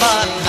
Bye.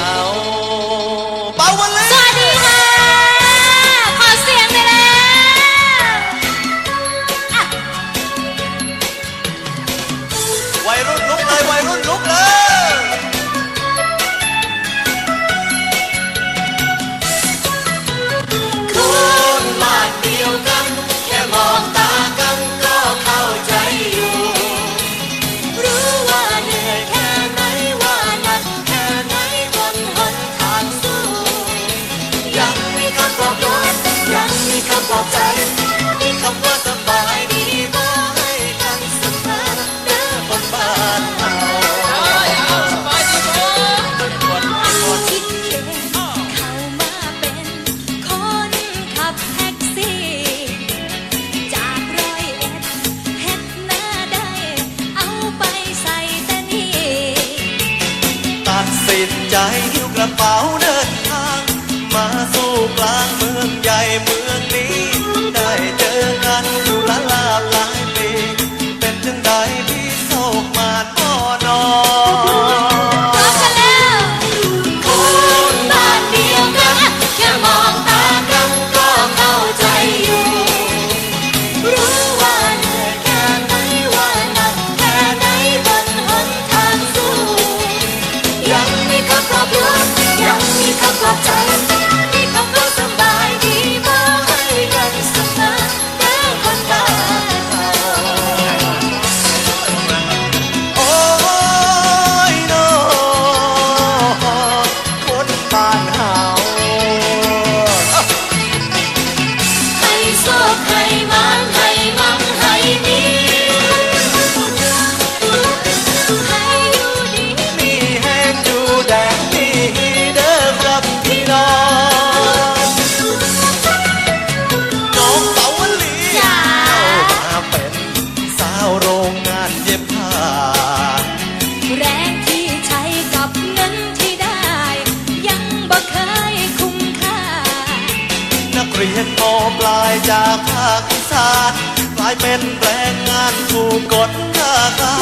ติดใจหิ้วกระเป๋าเดินทาง มาสู่กลางเมือง นักเรียนมปลายจากภาคศาสตร์กลายเป็นแรงงานถูกกดราคา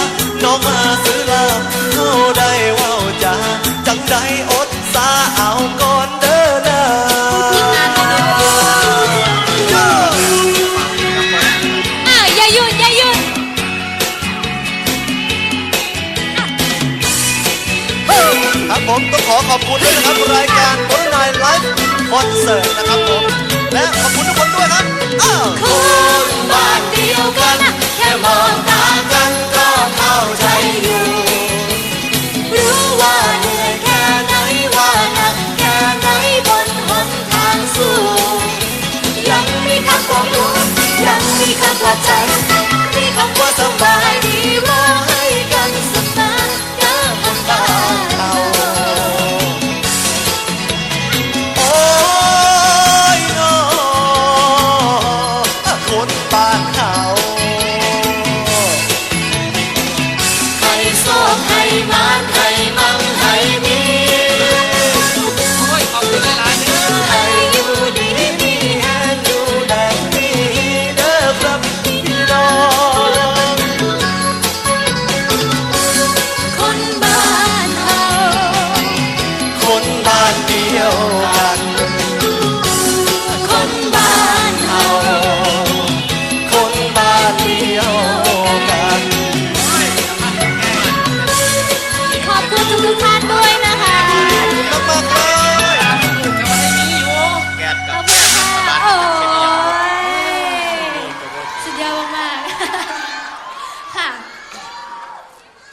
น้องมาซื้อลาเข้าได้ว่าจาจังใดอดสาเอาก่อนเดินาอ้าผมต้องขอขอบคุณด้วยนะครับรายการผลนายไลฟ์ คอนเสิร์ตนะครับผมและขอบคุณทุกคนด้วยครับอ้าว 今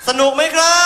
สนุกไหมครับ